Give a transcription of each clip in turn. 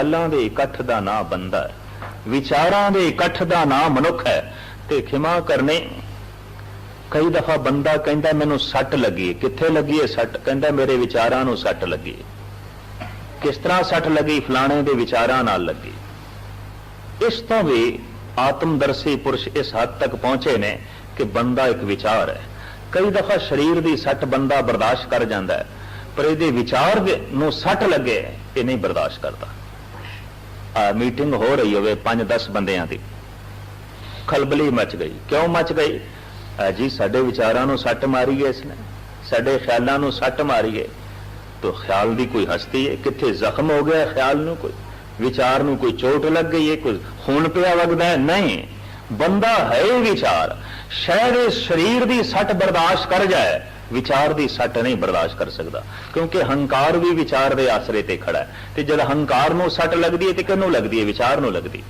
ਖਿਆਲਾਂ ਦੇ ਇਕੱਠ ਦਾ ਨਾਂ ਬੰਦਾ ਹੈ। ਵਿਚਾਰਾਂ ਦੇ ਇਕੱਠ ਦਾ ਨਾਂ ਮਨੁੱਖ ਹੈ। ਤੇ ਖਿਮਾ ਕਰਨੇ, ਕਈ ਦਫਾ ਬੰਦਾ ਕਹਿੰਦਾ, ਮੈਨੂੰ ਸੱਟ ਲੱਗੀ ਕਿੱਥੇ ਲੱਗੀ ਹੈ ਸੱਟ? ਕਹਿੰਦਾ, ਮੇਰੇ ਵਿਚਾਰਾਂ ਨੂੰ ਸੱਟ ਲੱਗੀ ਕਿਸ ਤਰ੍ਹਾਂ ਸੱਟ ਲੱਗੀ? ਫਲਾਣੇ ਦੇ ਵਿਚਾਰਾਂ ਨਾਲ ਲੱਗੀ। ਇਸ ਤੋਂ ਵੀ ਆਤਮਦਰਸ਼ੀ ਪੁਰਸ਼ ਇਸ ਹੱਦ ਤੱਕ ਪਹੁੰਚੇ ਨੇ ਕਿ ਬੰਦਾ ਇੱਕ ਵਿਚਾਰ ਹੈ। ਕਈ ਦਫਾ ਸਰੀਰ ਦੀ ਸੱਟ ਬੰਦਾ ਬਰਦਾਸ਼ਤ ਕਰ ਜਾਂਦਾ ਹੈ, ਪਰ ਇਹਦੇ ਵਿਚਾਰ ਨੂੰ ਸੱਟ ਲੱਗੇ ਇਹ ਨਹੀਂ ਬਰਦਾਸ਼ਤ ਕਰਦਾ। ਮੀਟਿੰਗ ਹੋ ਰਹੀ ਹੋਵੇ 5-10 ਬੰਦਿਆਂ ਦੀ। ਖਲਬਲੀ ਮਚ ਗਈ। ਕਿਉਂ ਮਚ ਗਈ? ਜੀ, ਸਾਡੇ ਵਿਚਾਰਾਂ ਨੂੰ ਸੱਟ ਮਾਰੀ ਹੈ ਇਸਨੇ ਸਾਡੇ ਖਿਆਲਾਂ ਨੂੰ ਸੱਟ ਮਾਰੀ ਹੈ ਤੋ ਖਿਆਲ ਦੀ ਕੋਈ ਹਸਤੀ ਹੈ? ਕਿੱਥੇ ਜ਼ਖਮ ਹੋ ਗਿਆ ਖਿਆਲ ਨੂੰ ਕੋਈ? ਵਿਚਾਰ ਨੂੰ ਕੋਈ ਚੋਟ ਲੱਗ ਗਈ ਹੈ? ਕੋਈ ਖੂਨ ਪਿਆ ਵਗਦਾ ਨਹੀਂ। ਬੰਦਾ ਹੈ ਹੀ ਵਿਚਾਰ। ਸ਼ਾਇਦ ਇਸ ਸਰੀਰ ਦੀ ਸੱਟ ਬਰਦਾਸ਼ਤ ਕਰ ਜਾਏ, ਵਿਚਾਰ ਦੀ ਸੱਟ ਨਹੀਂ ਬਰਦਾਸ਼ਤ ਕਰ ਸਕਦਾ। ਕਿਉਂਕਿ ਹੰਕਾਰ ਵੀ ਵਿਚਾਰ ਦੇ ਆਸਰੇ ਤੇ ਖੜਾ ਹੈ। ਤੇ ਜਦ ਹੰਕਾਰ ਨੂੰ ਸੱਟ ਲੱਗਦੀ ਹੈ, ਤੇ ਕਿਹਨੂੰ ਲੱਗਦੀ ਹੈ? ਵਿਚਾਰ ਨੂੰ ਲੱਗਦੀ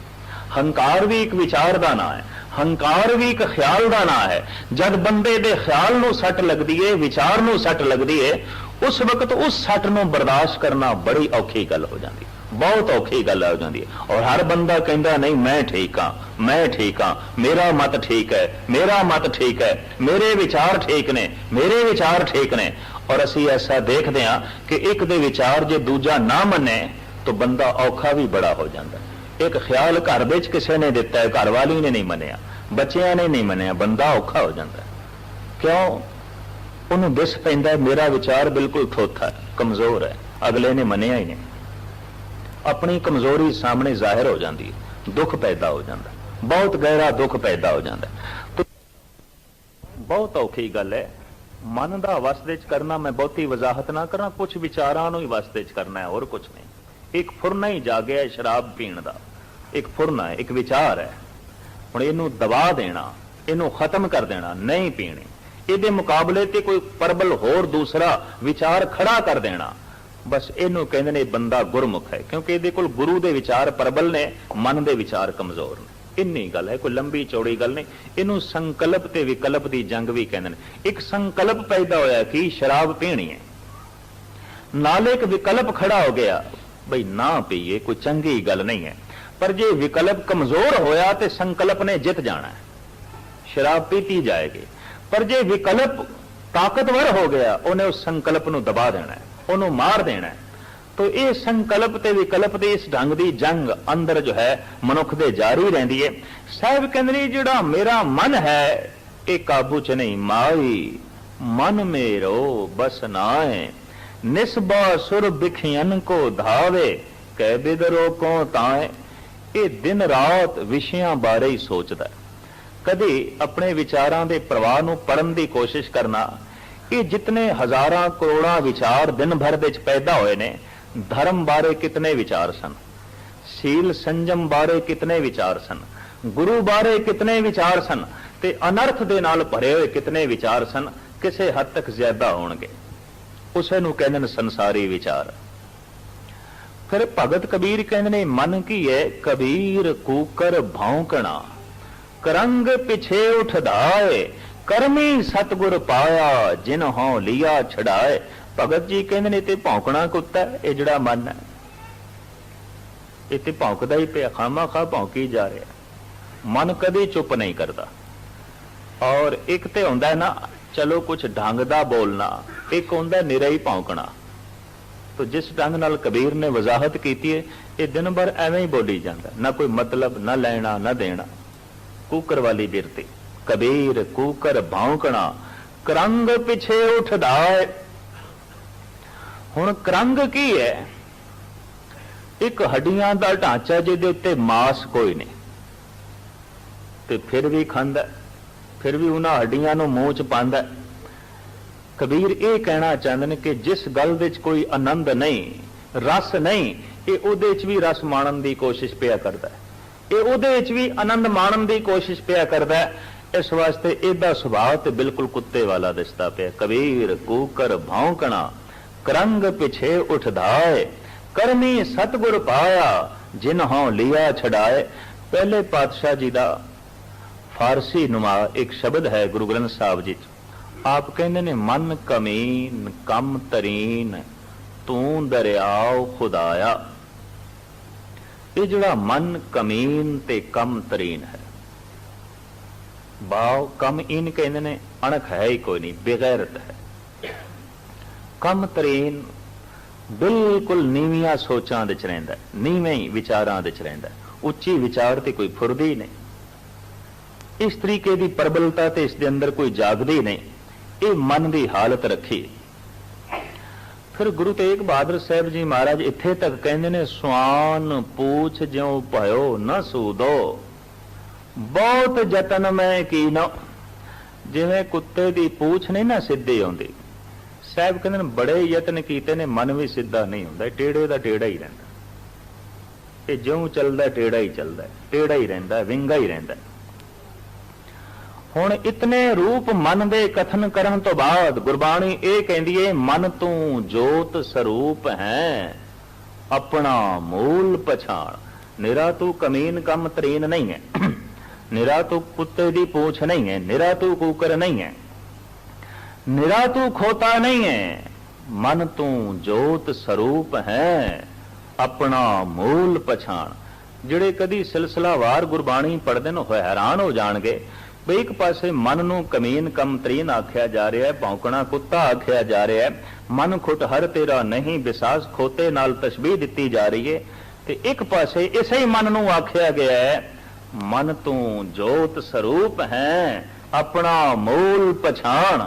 ਹੰਕਾਰ ਵੀ ਇੱਕ ਵਿਚਾਰ ਦਾ ਨਾਂ ਹੈ। ਹੰਕਾਰ ਵੀ ਇੱਕ ਖਿਆਲ ਦਾ ਨਾਂ ਹੈ। ਜਦ ਬੰਦੇ ਦੇ ਖਿਆਲ ਨੂੰ ਸੱਟ ਲੱਗਦੀ ਹੈ, ਵਿਚਾਰ ਨੂੰ ਸੱਟ ਲੱਗਦੀ ਹੈ, ਉਸ ਵਕਤ ਉਸ ਸੱਟ ਨੂੰ ਬਰਦਾਸ਼ਤ ਕਰਨਾ ਬੜੀ ਔਖੀ ਗੱਲ ਹੋ ਜਾਂਦੀ ਹੈ। ਬਹੁਤ ਔਖੀ ਗੱਲ ਹੋ ਜਾਂਦੀ ਹੈ। ਔਰ ਹਰ ਬੰਦਾ ਕਹਿੰਦਾ, ਨਹੀਂ, ਮੈਂ ਠੀਕ ਹਾਂ, ਮੈਂ ਠੀਕ ਹਾਂ, ਮੇਰਾ ਮਤ ਠੀਕ ਹੈ, ਮੇਰਾ ਮਤ ਠੀਕ ਹੈ, ਮੇਰੇ ਵਿਚਾਰ ਠੀਕ ਨੇ, ਮੇਰੇ ਵਿਚਾਰ ਠੀਕ ਨੇ। ਔਰ ਅਸੀਂ ਐਸਾ ਦੇਖਦੇ ਹਾਂ ਕਿ ਇੱਕ ਦੇ ਵਿਚਾਰ ਜੇ ਦੂਜਾ ਨਾ ਮੰਨੇ, ਤਾਂ ਬੰਦਾ ਔਖਾ ਵੀ ਬੜਾ ਹੋ ਜਾਂਦਾ। ਇੱਕ ਖਿਆਲ ਘਰ ਵਿੱਚ ਕਿਸੇ ਨੇ ਦਿੱਤਾ ਹੈ, ਘਰ ਵਾਲੀ ਨੇ ਨਹੀਂ ਮੰਨਿਆ, ਬੱਚਿਆਂ ਨੇ ਨਹੀਂ ਮੰਨਿਆ, ਬੰਦਾ ਔਖਾ ਹੋ ਜਾਂਦਾ। ਕਿਉਂ? ਉਹਨੂੰ ਦਿਸ ਪੈਂਦਾ ਮੇਰਾ ਵਿਚਾਰ ਬਿਲਕੁਲ ਥੋਥਾ ਕਮਜ਼ੋਰ ਹੈ, ਅਗਲੇ ਨੇ ਮੰਨਿਆ ਹੀ ਨਹੀਂ। ਆਪਣੀ ਕਮਜ਼ੋਰੀ ਸਾਹਮਣੇ ਜ਼ਾਹਿਰ ਹੋ ਜਾਂਦੀ ਹੈ, ਦੁੱਖ ਪੈਦਾ ਹੋ ਜਾਂਦਾ। ਬਹੁਤ ਗਹਿਰਾ ਦੁੱਖ ਪੈਦਾ ਹੋ ਜਾਂਦਾ ਬਹੁਤ ਔਖੀ ਗੱਲ ਹੈ। ਮਨ ਦਾ ਵਸ ਚ ਕਰਨਾ, ਮੈਂ ਬਹੁਤੀ ਵਜ਼ਾਹਤ ਨਾ ਕਰਾਂ ਕੁਝ ਵਿਚਾਰਾਂ ਨੂੰ ਹੀ ਵਸ ਚ ਕਰਨਾ ਹੈ, ਹੋਰ ਕੁਝ ਨਹੀਂ। ਇੱਕ ਫੁਰਨਾ ਹੀ ਜਾਗਿਆ ਸ਼ਰਾਬ ਪੀਣ ਦਾ। ਇੱਕ ਫੁਰਨਾ ਹੈ, ਇੱਕ ਵਿਚਾਰ ਹੈ। ਹੁਣ ਇਹਨੂੰ ਦਬਾ ਦੇਣਾ, ਇਹਨੂੰ ਖਤਮ ਕਰ ਦੇਣਾ, ਨਹੀਂ ਪੀਣੀ। ਇਹਦੇ ਮੁਕਾਬਲੇ ਤੇ ਕੋਈ ਪਰਬਲ ਹੋਰ ਦੂਸਰਾ ਵਿਚਾਰ ਖੜਾ ਕਰ ਦੇਣਾ। ਬਸ ਇਹਨੂੰ ਕਹਿੰਦੇ ਨੇ ਬੰਦਾ ਗੁਰਮੁਖ ਹੈ, ਕਿਉਂਕਿ ਇਹਦੇ ਕੋਲ ਗੁਰੂ ਦੇ ਵਿਚਾਰ ਪ੍ਰਬਲ ਨੇ, ਮਨ ਦੇ ਵਿਚਾਰ ਕਮਜ਼ੋਰ ਨੇ। ਇੰਨੀ ਗੱਲ ਹੈ, ਕੋਈ ਲੰਬੀ ਚੌੜੀ ਗੱਲ ਨਹੀਂ। ਇਹਨੂੰ ਸੰਕਲਪ ਤੇ ਵਿਕਲਪ ਦੀ ਜੰਗ ਵੀ ਕਹਿੰਦੇ ਨੇ। ਇੱਕ ਸੰਕਲਪ ਪੈਦਾ ਹੋਇਆ ਕਿ ਸ਼ਰਾਬ ਪੀਣੀ ਹੈ। ਨਾਲੇ ਇੱਕ ਵਿਕਲਪ ਖੜਾ ਹੋ ਗਿਆ, ਬਈ ਨਾ ਪੀਏ, ਕੋਈ ਚੰਗੀ ਗੱਲ ਨਹੀਂ ਹੈ। ਪਰ ਜੇ ਵਿਕਲਪ ਕਮਜ਼ੋਰ ਹੋਇਆ ਤੇ ਸੰਕਲਪ ਨੇ ਜਿੱਤ ਜਾਣਾ ਹੈ। ਸ਼ਰਾਬ ਪੀਤੀ ਜਾਏਗੀ। ਪਰ ਜੇ ਵਿਕਲਪ ਤਾਕਤਵਰ ਹੋ ਗਿਆ, ਉਹਨੇ ਉਸ ਸੰਕਲਪ ਨੂੰ ਦਬਾ ਦੇਣਾ ਹੈ। ਉਹਨੂੰ ਮਾਰ ਦੇਣਾ ਹੈ। ਤੋ ਇਹ ਸੰਕਲਪ ਤੇ ਵਿਕਲਪ ਦੇ ਇਸ ਢੰਗ ਦੀ ਜੰਗ ਅੰਦਰ ਜੋ ਹੈ, ਮਨੁੱਖ ਦੇ ਜਾਰੀ ਰਹਿੰਦੀ ਹੈ। ਸਾਹਿਬ ਕਹਿੰਦੇ ਨੇ, ਜਿਹੜਾ ਮੇਰਾ ਮਨ ਹੈ, ਇਹ ਕਾਬੂ ਚ ਨਹੀਂ। ਮਾਈ, ਮਨ ਮੇਰੋ, ਬਸ ਨਾਏ ਨਿਸਬਾ ਸੁਰ ਬਿਖਿਆਨ ਕੋ ਧਾਵੇ, ਕਹਿ ਬਿਦਰੋ ਕੋ ਤਾਏ ਇਹ ਦਿਨ ਰਾਤ ਵਿਸ਼ਿਆਂ ਬਾਰੇ ਹੀ ਸੋਚਦਾ ਕਦੇ ਆਪਣੇ ਵਿਚਾਰਾਂ ਦੇ ਪ੍ਰਵਾਹ ਨੂੰ ਪੜਨ ਦੀ ਕੋਸ਼ਿਸ਼ ਕਰਨਾ ਇਹ ਜਿਤਨੇ ਹਜ਼ਾਰਾਂ ਕਰੋੜਾਂ ਵਿਚਾਰ ਦਿਨ ਭਰ ਦੇ ਵਿੱਚ ਪੈਦਾ ਹੋਏ ਨੇ, ਧਰਮ ਬਾਰੇ ਕਿਤਨੇ ਵਿਚਾਰ ਸਨ? ਸੀਲ ਸੰਜਮ ਬਾਰੇ ਕਿਤਨੇ ਵਿਚਾਰ ਸਨ? ਗੁਰੂ ਬਾਰੇ ਕਿਤਨੇ ਵਿਚਾਰ ਸਨ? ਤੇ ਅਨਰਥ ਦੇ ਨਾਲ ਭਰੇ ਹੋਏ ਕਿਤਨੇ ਵਿਚਾਰ ਸਨ? ਕਿਸੇ ਹੱਦ ਤੱਕ ਜ਼ਿਆਦਾ ਹੋਣਗੇ। ਉਸੇ ਨੂੰ ਕਹਿੰਦੇ ਨੇ ਸੰਸਾਰੀ ਵਿਚਾਰ। ਫਿਰ ਭਗਤ ਕਬੀਰ ਕਹਿੰਦੇ ਨੇ, ਮਨ ਕੀ ਹੈ? ਕਬੀਰ ਕੂਕਰ ਭੌਂਕਣਾ। ਕਰੰਗ ਪਿਛੇ ਏ। ਕਰਮੀ ਸਤਗੁਰ ਪਾਇਆ, ਜਿਨ ਹਉ ਲਿਆ ਛਡਾਏ। ਭਗਤ ਜੀ ਕਹਿੰਦੇ ਨੇ ਤੇ ਭੌਂਕਣਾ ਕੁੱਤਾ ਇਹ ਜਿਹੜਾ ਮਨ ਹੈ। ਇਹ ਤੇ ਭੌਂਕਦਾ ਹੀ ਪਿਆ, ਖਾਮਾ ਖਾ ਭੌਂਕੀ ਜਾ ਰਿਹਾ ਮਨ ਕਦੇ ਚੁੱਪ ਨਹੀਂ ਕਰਦਾ। ਔਰ ਇੱਕ ਤੇ ਹੁੰਦਾ ਨਾ, ਚਲੋ ਕੁਝ ਢੰਗ ਦਾ ਬੋਲਣਾ, ਇੱਕ ਹੁੰਦਾ ਨਿਰਾ ਹੀ ਭੌਂਕਣਾ। ਤੋ ਜਿਸ ਢੰਗ ਨਾਲ ਕਬੀਰ ਨੇ ਵਜ਼ਾਹਤ ਕੀਤੀ ਹੈ ਇਹ ਦਿਨ ਭਰ ਐਵੇਂ ਹੀ ਬੋਲੀ ਜਾਂਦਾ ਨਾ ਕੋਈ ਮਤਲਬ, ਨਾ ਲੈਣਾ, ਨਾ ਦੇਣਾ। ਕੂਕਰ ਵਾਲੀ ਬਿਰਤੀ। ਕਬੀਰ ਕੂਕਰ ਭੌਂਕਣਾ, ਕਰੰਗ ਪਿਛੇ ਉਠਦਾ ਹੈ ਹੁਣ ਕਰੰਗ ਕੀ ਹੈ ਇੱਕ ਹੱਡੀਆਂ ਦਾ ਢਾਂਚਾ ਜਿਹਦੇ ਉੱਤੇ ਮਾਸ ਕੋਈ ਨਹੀਂ। ਤੇ ਫਿਰ ਵੀ ਖਾਂਦਾ ਫਿਰ ਵੀ ਉਹਨਾਂ ਹੱਡੀਆਂ ਨੂੰ ਮੂੰਹ ਚ ਪਾਉਂਦਾ ਕਬੀਰ ਇਹ ਕਹਿਣਾ ਚਾਹੁੰਦੇ ਨੇ ਕਿ ਜਿਸ ਗੱਲ ਵਿੱਚ ਕੋਈ ਆਨੰਦ ਨਹੀਂ, ਰਸ ਨਹੀਂ, ਇਹ ਉਹਦੇ ਵਿੱਚ ਵੀ ਰਸ ਮਾਣਨ ਦੀ ਕੋਸ਼ਿਸ਼ ਪਿਆ ਕਰਦਾ ਹੈ। ਇਹ ਉਹਦੇ ਵਿੱਚ ਵੀ ਆਨੰਦ ਮਾਣਨ ਦੀ ਕੋਸ਼ਿਸ਼ ਪਿਆ ਕਰਦਾ ਹੈ। ਇਸ ਵਾਸਤੇ ਇਹਦਾ ਸੁਭਾਅ ਤੇ ਬਿਲਕੁਲ ਕੁੱਤੇ ਵਾਲਾ ਦਿਸਦਾ ਪਿਆ। ਕਬੀਰ, ਕੂਕਰ, ਭੌਂਕਣਾ, ਕਰੰਗ ਪਿਛੇ ਉਠਦਾਏ ਕਰਮੀ ਸਤਗੁਰ ਪਾਇਆ, ਜਿਨ ਹਉ ਲਿਆ ਛਡਾਏ। ਪਹਿਲੇ ਪਾਤਸ਼ਾਹ ਜੀ ਦਾ ਫਾਰਸੀ ਨੁਮਾ ਇੱਕ ਸ਼ਬਦ ਹੈ ਗੁਰੂ ਗ੍ਰੰਥ ਸਾਹਿਬ ਜੀ 'ਚ। ਆਪ ਕਹਿੰਦੇ ਨੇ, ਮਨ ਕਮੀਨ, ਕਮ ਤਰੀਨ, ਤੂੰ ਦਰਿਆਓ ਖੁਦਾਇਆ। ਇਹ ਜਿਹੜਾ ਮਨ ਕਮੀਨ ਤੇ ਕਮ ਤਰੀਨ ਹੈ। ਬਾਉ ਕੰਮ ਇਨ ਕਹਿੰਦੇ ਨੇ, ਅਣਖ ਹੈ ਹੀ ਕੋਈ ਨਹੀਂ, ਬੇਗੈਰਤ ਹੈ। ਕੰਮ ਤਰੀਨ ਬਿਲਕੁਲ ਨੀਵੀਆਂ ਸੋਚਾਂ ਦੇ ਚ ਰਹਿੰਦਾ ਨੀਵੇਂ ਹੀ ਵਿਚਾਰਾਂ ਦੇ ਚ ਰਹਿੰਦਾ ਉੱਚੀ ਵਿਚਾਰ ਤੇ ਕੋਈ ਫੁਰਦੀ ਨਹੀਂ। ਇਸ ਤਰੀਕੇ ਦੀ ਪ੍ਰਬਲਤਾ ਤੇ ਇਸ ਦੇ ਅੰਦਰ ਕੋਈ ਜਾਗਦੀ ਨਹੀਂ। ਇਹ ਮਨ ਦੀ ਹਾਲਤ ਰੱਖੀ। ਫਿਰ ਗੁਰੂ ਤੇਗ ਬਹਾਦਰ ਸਾਹਿਬ ਜੀ ਮਹਾਰਾਜ ਇੱਥੇ ਤੱਕ ਕਹਿੰਦੇ ਨੇ ਸਵਾਨ ਪੂਛ ਜਿਉ ਭਇਓ ਨਾ ਸੂਦੋ। ਬਹੁਤ ਯਤਨ ਮੈਂ ਕੀਨੋ। ਜਿਵੇਂ ਕੁੱਤੇ ਦੀ ਪੂਛ ਨਹੀਂ ਨਾ ਸਿੱਧੇ ਆਉਂਦੀ। ਸਾਹਿਬ ਕਹਿੰਦੇ ਨੇ, ਬੜੇ ਯਤਨ ਕੀਤੇ ਨੇ, ਮਨ ਵੀ ਸਿੱਧਾ ਨਹੀਂ ਹੁੰਦਾ। ਟੇੜੇ ਦਾ ਟੇੜਾ ਹੀ ਰਹਿੰਦਾ। ਇਹ ਜਿਉਂ ਚੱਲਦਾ, ਟੇੜਾ ਹੀ ਚੱਲਦਾ। ਟੇੜਾ ਹੀ ਰਹਿੰਦਾ, ਵਿੰਗਾ ਹੀ ਰਹਿੰਦਾ। ਹੁਣ ਇਤਨੇ ਰੂਪ ਮਨ ਦੇ ਕਥਨ ਕਰਨ ਤੋਂ ਬਾਅਦ ਗੁਰਬਾਣੀ ਇਹ ਕਹਿੰਦੀ ਏ, ਮਨ ਤੂੰ ਜੋਤ ਸਰੂਪ ਹੈ, ਆਪਣਾ ਮੂਲ ਪਛਾਣ। ਨਿਰਾ ਤੂੰ ਕਮੀਨ ਕੰਮ ਤਰੀਨ ਨਹੀਂ ਹੈ। ਨਿਰਾ ਤੂੰ ਕੁੱਤੇ ਦੀ ਪੂਛ ਨਹੀਂ ਹੈ ਨਿਰਾ ਤੂੰ ਕੂਕਰ ਨਹੀਂ ਹੈ ਨਿਰਾ ਤੂੰ ਖੋਤਾ ਨਹੀਂ ਹੈ ਮਨ ਤੂੰ ਜੋਤ ਸਰੂਪ ਹੈ। ਆਪਣਾ ਮੂਲ ਪਛਾਣ, ਜਿਹੜੇ ਕਦੀ ਸਿਲਸਿਲਾਵਾਰ ਗੁਰਬਾਣੀ ਪੜ੍ਹਦੇ ਨੇ, ਉਹ ਹੈਰਾਨ ਹੋ ਜਾਣਗੇ ਵੀ ਇੱਕ ਪਾਸੇ ਮਨ ਨੂੰ ਕਮੀਨ ਕਮਤਰੀਨ ਆਖਿਆ ਜਾ ਰਿਹਾ ਹੈ, ਭੌਂਕਣਾ ਕੁੱਤਾ ਆਖਿਆ ਜਾ ਰਿਹਾ ਹੈ, ਮਨ ਖੁੱਟ ਹਰ ਤੇਰਾ ਨਹੀਂ ਵਿਸਾਸ ਖੋਤੇ ਨਾਲ ਤਸ਼ਬੀਹ ਦਿੱਤੀ ਜਾ ਰਹੀ ਹੈ, ਤੇ ਇੱਕ ਪਾਸੇ ਇਸੇ ਹੀ ਮਨ ਨੂੰ ਆਖਿਆ ਗਿਆ ਹੈ ਮਨ ਤੂੰ ਜੋਤ ਸਰੂਪ ਹੈ, ਆਪਣਾ ਮੂਲ ਪਛਾਣ।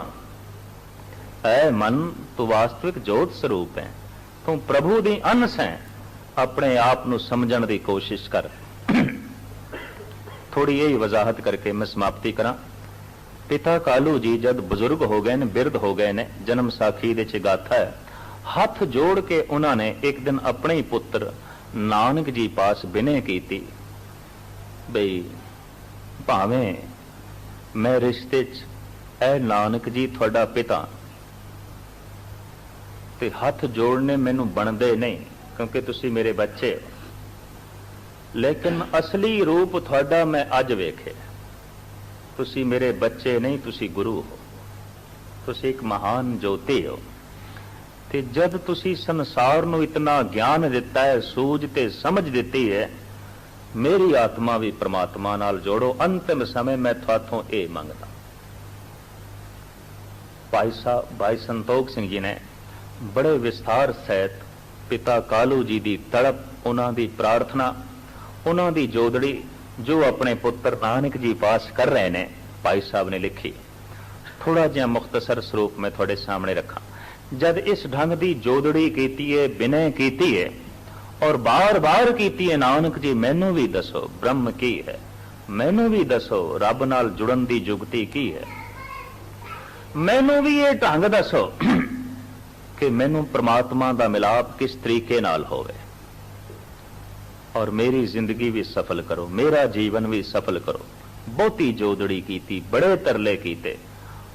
ਐ ਮਨ, ਤੂੰ ਵਾਸਤਵਿਕ ਜੋਤ ਸਰੂਪ ਹੈ। ਤੂੰ ਪ੍ਰਭੂ ਦੀ ਅੰਸ਼ ਹੈ। ਆਪਣੇ ਆਪ ਨੂੰ ਸਮਝਣ ਦੀ ਕੋਸ਼ਿਸ਼ ਕਰ। ਥੋੜੀ ਇਹ ਵਜ਼ਾਹਤ ਕਰਕੇ ਮੈਂ ਸਮਾਪਤੀ ਕਰਾਂ। ਪਿਤਾ ਕਾਲੂ ਜੀ ਜਦ ਬਜ਼ੁਰਗ ਹੋ ਗਏ ਨੇ, ਬਿਰਧ ਹੋ ਗਏ ਨੇ, ਜਨਮ ਸਾਖੀ ਦੇ ਚ ਗਾਥਾ ਹੈ, ਹੱਥ ਜੋੜ ਕੇ ਉਹਨਾਂ ਨੇ ਇੱਕ ਦਿਨ ਆਪਣੇ ਹੀ ਪੁੱਤਰ ਨਾਨਕ ਜੀ ਪਾਸ ਬਿਨੇ ਕੀਤੀ ਬਈ, ਭਾਵੇਂ ਮੈਂ ਰਿਸ਼ਤੇ 'ਚ ਐ ਨਾਨਕ ਜੀ ਤੁਹਾਡਾ ਪਿਤਾ ਤੇ ਹੱਥ ਜੋੜਨੇ ਮੈਨੂੰ ਬਣਦੇ ਨਹੀਂ, ਕਿਉਂਕਿ ਤੁਸੀਂ ਮੇਰੇ ਬੱਚੇ ਹੋ। ਲੇਕਿਨ ਅਸਲੀ ਰੂਪ ਤੁਹਾਡਾ ਮੈਂ ਅੱਜ ਵੇਖਿਆ। ਤੁਸੀਂ ਮੇਰੇ ਬੱਚੇ ਨਹੀਂ, ਤੁਸੀਂ ਗੁਰੂ ਹੋ। ਤੁਸੀਂ ਇੱਕ ਮਹਾਨ ਜੋਤੀ ਹੋ। ਤੇ ਜਦ ਤੁਸੀਂ ਸੰਸਾਰ ਨੂੰ ਇਤਨਾ ਗਿਆਨ ਦਿੱਤਾ ਹੈ, ਸੂਝ ਤੇ ਸਮਝ ਦਿੱਤੀ ਹੈ ਮੇਰੀ ਆਤਮਾ ਵੀ ਪ੍ਰਮਾਤਮਾ ਨਾਲ ਜੋੜੋ। ਅੰਤਿਮ ਸਮੇਂ ਮੈਂ ਤੁਹਾਥੋਂ ਇਹ ਮੰਗਦਾ। ਭਾਈ ਸਾਹਿਬ, ਭਾਈ ਸੰਤੋਖ ਸਿੰਘ ਜੀ ਨੇ ਬੜੇ ਵਿਸਥਾਰ ਸਹਿਤ ਪਿਤਾ ਕਾਲੂ ਜੀ ਦੀ ਤੜਪ, ਉਹਨਾਂ ਦੀ ਪ੍ਰਾਰਥਨਾ, ਉਹਨਾਂ ਦੀ ਜੋਦੜੀ, ਜੋ ਆਪਣੇ ਪੁੱਤਰ ਨਾਨਕ ਜੀ ਪਾਸ ਕਰ ਰਹੇ ਨੇ, ਭਾਈ ਸਾਹਿਬ ਨੇ ਲਿਖੀ। ਥੋੜਾ ਜਿਹਾ ਮੁਖਤਸਰ ਸਰੂਪ ਮੈਂ ਤੁਹਾਡੇ ਸਾਹਮਣੇ ਰੱਖਾਂ। ਜਦ ਇਸ ਢੰਗ ਦੀ ਜੋਦੜੀ ਕੀਤੀ ਹੈ ਬਿਨੈ ਕੀਤੀ ਹੈ ਔਰ ਬਾਰ-ਬਾਰ ਕੀਤੀ ਹੈ ਨਾਨਕ ਜੀ, ਮੈਨੂੰ ਵੀ ਦੱਸੋ ਬ੍ਰਹਮ ਕੀ ਹੈ? ਮੈਨੂੰ ਵੀ ਦੱਸੋ ਰੱਬ ਨਾਲ ਜੁੜਨ ਦੀ ਜੁਗਤੀ ਕੀ ਹੈ? ਮੈਨੂੰ ਵੀ ਇਹ ਢੰਗ ਦੱਸੋ ਕਿ ਮੈਨੂੰ ਪ੍ਰਮਾਤਮਾ ਦਾ ਮਿਲਾਪ ਕਿਸ ਤਰੀਕੇ ਨਾਲ ਹੋਵੇ। ਔਰ ਮੇਰੀ ਜ਼ਿੰਦਗੀ ਵੀ ਸਫਲ ਕਰੋ, ਮੇਰਾ ਜੀਵਨ ਵੀ ਸਫਲ ਕਰੋ। ਬਹੁਤੀ ਜੋਦੜੀ ਕੀਤੀ, ਬੜੇ ਤਰਲੇ ਕੀਤੇ।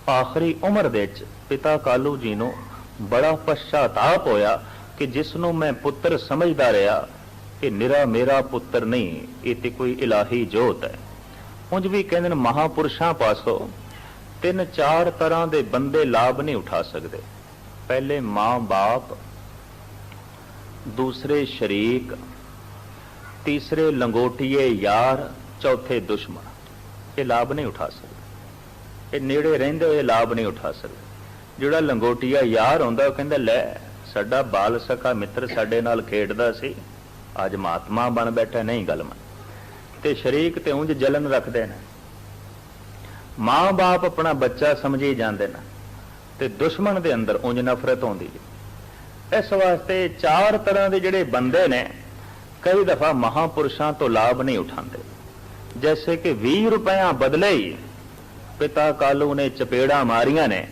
ਆਖਰੀ ਉਮਰ ਦੇ ਵਿੱਚ ਪਿਤਾ ਕਾਲੂ ਜੀ ਨੂੰ ਬੜਾ ਪਛਤਾਪ ਹੋਇਆ ਕਿ ਜਿਸ ਨੂੰ ਮੈਂ ਪੁੱਤਰ ਸਮਝਦਾ ਰਿਹਾ ਇਹ ਨਿਰਾ ਮੇਰਾ ਪੁੱਤਰ ਨਹੀਂ, ਇਹ ਤੇ ਕੋਈ ਇਲਾਹੀ ਜੋਤ ਹੈ। ਉਂਝ ਵੀ ਕਹਿੰਦੇ ਨੇ, ਮਹਾਪੁਰਸ਼ਾਂ ਪਾਸੋਂ ਤਿੰਨ ਚਾਰ ਤਰ੍ਹਾਂ ਦੇ ਬੰਦੇ ਲਾਭ ਨਹੀਂ ਉਠਾ ਸਕਦੇ। ਪਹਿਲੇ ਮਾਂ-ਬਾਪ ਦੂਸਰੇ ਸ਼ਰੀਕ, ਤੀਸਰੇ ਲੰਗੋਟੀਏ ਯਾਰ, ਚੌਥੇ ਦੁਸ਼ਮਣ। ਇਹ ਲਾਭ ਨਹੀਂ ਉਠਾ ਸਕਦੇ। ਇਹ ਨੇੜੇ ਰਹਿੰਦੇ ਹੋਏ ਲਾਭ ਨਹੀਂ ਉਠਾ ਸਕਦੇ। ਜਿਹੜਾ ਲੰਗੋਟੀਆ ਯਾਰ ਹੁੰਦਾ, ਉਹ ਕਹਿੰਦਾ, ਲੈ ਸਾਡਾ ਬਾਲ ਸਕਾ ਮਿੱਤਰ ਸਾਡੇ ਨਾਲ ਖੇਡਦਾ ਸੀ। ਅੱਜ ਮਹਾਤਮਾ ਬਣ ਬੈਠਾ, ਨਹੀਂ ਗੱਲ ਮੰਨ। ਤੇ ਸ਼ਰੀਕ ਤੇ ਉਂਝ ਜਲਨ ਰੱਖਦੇ ਨੇ। ਮਾਂ-ਬਾਪ ਆਪਣਾ ਬੱਚਾ ਸਮਝੀ ਜਾਂਦੇ ਨੇ ਤੇ ਦੁਸ਼ਮਣ ਦੇ ਅੰਦਰ ਉਂਝ ਨਫ਼ਰਤ ਹੁੰਦੀ ਹੈ ਇਸ ਵਾਸਤੇ ਚਾਰ ਤਰ੍ਹਾਂ ਦੇ ਜਿਹੜੇ ਬੰਦੇ ਨੇ, ਕਈ ਦਫਾ ਮਹਾਪੁਰਸ਼ਾਂ ਤੋਂ ਲਾਭ ਨਹੀਂ ਉਠਾਉਂਦੇ। ਜੈਸੇ ਕਿ 20 ਰੁਪਇਆ ਬਦਲੇ ਹੀ ਪਿਤਾ ਕਾਲੂ ਨੇ ਚਪੇੜਾ ਮਾਰੀਆਂ ਨੇ।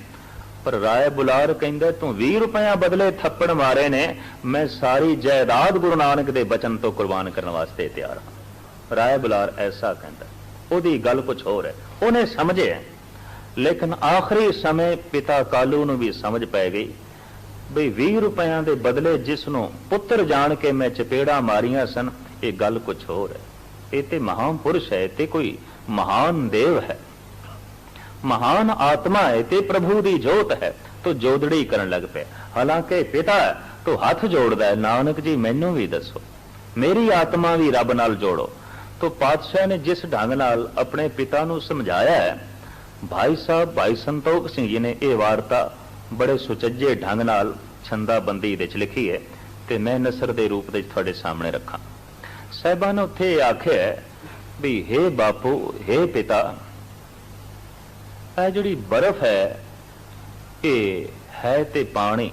ਪਰ ਰਾਏ ਬੁਲਾਰ ਕਹਿੰਦਾ, ਤੂੰ 20 ਰੁਪਇਆ ਬਦਲੇ ਥੱਪੜ ਮਾਰੇ ਨੇ। ਮੈਂ ਸਾਰੀ ਜਾਇਦਾਦ ਗੁਰੂ ਨਾਨਕ ਦੇ ਬਚਨ ਤੋਂ ਕੁਰਬਾਨ ਕਰਨ ਵਾਸਤੇ ਤਿਆਰ ਹਾਂ। ਰਾਏ ਬੁਲਾਰ ਐਸਾ ਕਹਿੰਦਾ, ਉਹਦੀ ਗੱਲ ਕੁਝ ਹੋਰ ਹੈ। ਉਹਨੇ ਸਮਝਿਆ ਲੇਕਿਨ ਆਖਰੀ ਸਮੇਂ ਪਿਤਾ ਕਾਲੂ ਨੂੰ ਵੀ ਸਮਝ ਪੈ ਗਈ ਬਈ 20 ਰੁਪਇਆਂ ਦੇ ਬਦਲੇ ਜਿਸ ਨੂੰ ਪੁੱਤਰ ਜਾਣ ਕੇ ਮੈਂ ਚਪੇੜਾ ਮਾਰੀਆਂ ਸਨ, ਇਹ ਗੱਲ ਕੁਝ ਹੋਰ ਹੈ। ਇਹ ਤੇ ਮਹਾਨ ਪੁਰਸ਼ ਹੈ ਤੇ ਕੋਈ ਮਹਾਨ ਦੇਵ ਹੈ। ਮਹਾਨ ਆਤਮਾ ਹੈ ਤੇ ਪ੍ਰਭੂ ਦੀ ਜੋਤ ਹੈ ਤੋ ਜੋਦੜੀ ਕਰਨ ਲੱਗ ਪਿਆ ਹਾਲਾਂਕਿ ਪਿਤਾ ਤੋ ਹੱਥ ਜੋੜਦਾ ਨਾਨਕ ਜੀ ਮੈਨੂੰ ਵੀ ਦੱਸੋ ਮੇਰੀ ਆਤਮਾ ਵੀ ਰੱਬ ਨਾਲ ਜੋੜੋ ਤੋ ਪਾਤਸ਼ਾਹ ਨੇ ਜਿਸ ਢੰਗ ਨਾਲ ਆਪਣੇ ਪਿਤਾ ਨੂੰ ਸਮਝਾਇਆ ਹੈ ਭਾਈ ਸਾਹਿਬ ਭਾਈ ਸੰਤੋਖ ਸਿੰਘ ਜੀ ਨੇ ਇਹ ਵਾਰਤਾ ਬੜੇ ਸੁਚੱਜੇ ਢੰਗ ਨਾਲ ਛੰਦਾਬੰਦੀ ਵਿੱਚ ਲਿਖੀ ਹੈ ਤੇ ਮੈਂ ਨਸਰ ਦੇ ਰੂਪ ਵਿੱਚ ਤੁਹਾਡੇ ਸਾਹਮਣੇ ਰੱਖਾਂ ਸਾਹਿਬਾਨ ਨੇ ਉੱਥੇ ਇਹ ਆਖਿਆ ਵੀ हे ਬਾਪੂ हे ਪਿਤਾ ਇਹ ਜਿਹੜੀ ਬਰਫ਼ ਹੈ, ਇਹ ਹੈ ਤੇ ਪਾਣੀ,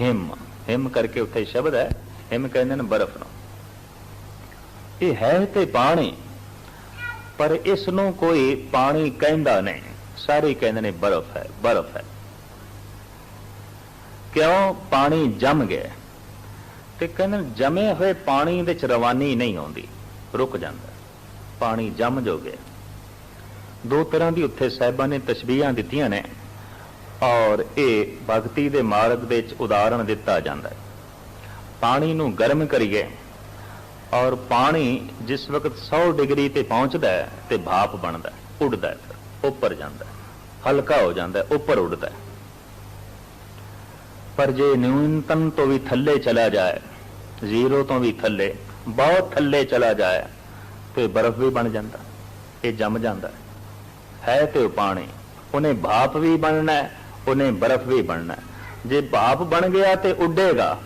ਹਿਮ। ਹਿਮ ਕਰਕੇ ਉੱਥੇ ਸ਼ਬਦ ਹੈ, ਹਿਮ ਕਹਿੰਦੇ ਨੇ ਬਰਫ਼ ਨੂੰ। ਇਹ ਹੈ ਤੇ ਪਾਣੀ, ਪਰ ਇਸ ਨੂੰ ਕੋਈ ਪਾਣੀ ਕਹਿੰਦਾ ਨਹੀਂ। ਸਾਰੇ ਕਹਿੰਦੇ ਨੇ ਬਰਫ਼ ਹੈ ਬਰਫ਼ ਹੈ। ਕਿਉਂ? ਪਾਣੀ ਜੰਮ ਗਿਆ। ਤੇ ਕਹਿੰਦੇ ਨੇ ਜਮੇ ਹੋਏ ਪਾਣੀ ਦੇ ਵਿੱਚ ਰਵਾਨੀ ਨਹੀਂ ਆਉਂਦੀ। ਰੁਕ ਜਾਂਦਾ। ਪਾਣੀ ਜੰਮ ਜੋ ਗਿਆ ਦੋ ਤਰ੍ਹਾਂ ਦੀ ਉੱਥੇ ਸਾਹਿਬਾਂ ਨੇ ਤਸ਼ਬੀਹਾਂ ਦਿੱਤੀਆਂ ਨੇ ਔਰ ਇਹ ਭਗਤੀ ਦੇ ਮਾਰਗ ਦੇ ਵਿੱਚ ਉਦਾਹਰਣ ਦਿੱਤਾ ਜਾਂਦਾ ਹੈ। ਪਾਣੀ ਨੂੰ ਗਰਮ ਕਰੀਏ ਔਰ ਪਾਣੀ ਜਿਸ ਵਕਤ 100 ਡਿਗਰੀ ਤੇ ਪਹੁੰਚਦਾ ਹੈ ਤੇ ਭਾਪ ਬਣਦਾ ਹੈ, ਉੱਡਦਾ ਹੈ ਫਿਰ, ਉੱਪਰ ਜਾਂਦਾ ਹੈ, ਹਲਕਾ ਹੋ ਜਾਂਦਾ ਹੈ, ਉੱਪਰ ਉੱਡਦਾ ਹੈ। ਪਰ ਜੇ ਨਿਊਨਤਮ ਤੋਂ ਵੀ ਥੱਲੇ ਚਲਾ ਜਾਏ, ਜ਼ੀਰੋ ਤੋਂ ਵੀ ਥੱਲੇ, ਬਹੁਤ ਥੱਲੇ ਚਲਾ ਜਾਏ, ਤੇ ਬਰਫ਼ ਵੀ ਬਣ ਜਾਂਦਾ, ਇਹ ਜੰਮ ਜਾਂਦਾ ਹੈ। ਹੈ ਤੇ ਉਹ ਪਾਣੀ। ਉਹਨੇ ਭਾਪ ਵੀ ਬਣਨਾ ਉਹਨੇ ਬਰਫ਼ ਵੀ ਬਣਨਾ ਜੇ ਭਾਪ ਬਣ ਗਿਆ ਤੇ ਉੱਡੇਗਾ,